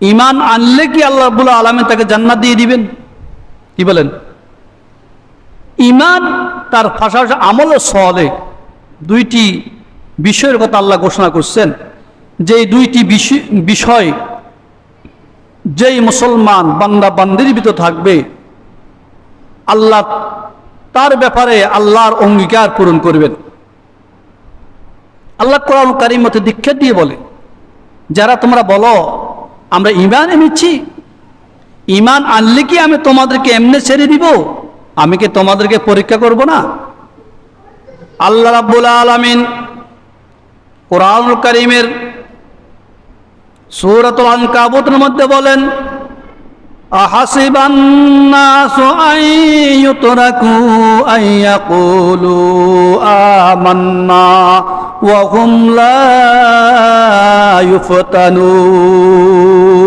ইমান আনলে কি আল্লাহ রাব্বুল আলমে তাকে জান্নাত দিয়ে দিবেন? কি বলেন? ইমান তার পাশাপাশি আমল ও সলে দুইটি বিষয়ের কথা আল্লাহ ঘোষণা করছেন। যে দুইটি বিষয়- যেই মুসলমান বান্দা বান্দির ভিতর থাকবে, আল্লাহ তার ব্যাপারে আল্লাহর অঙ্গীকার পূরণ করবেন। আল্লাহ কোরআন কারিম মতে দীক্ষা দিয়ে বলে, যারা তোমরা বলো আমরা ইমান এনেছি। ইমান আনলে কি আমি তোমাদেরকে এমনি ছেড়ে দিব? আমি কি তোমাদেরকে পরীক্ষা করব না? আল্লাহ রাব্বুল আলমিন কোরআনুল করিমের সুরতুল আনকাবুতের মধ্যে বলেন আহাসিবান্না ইউফতানুন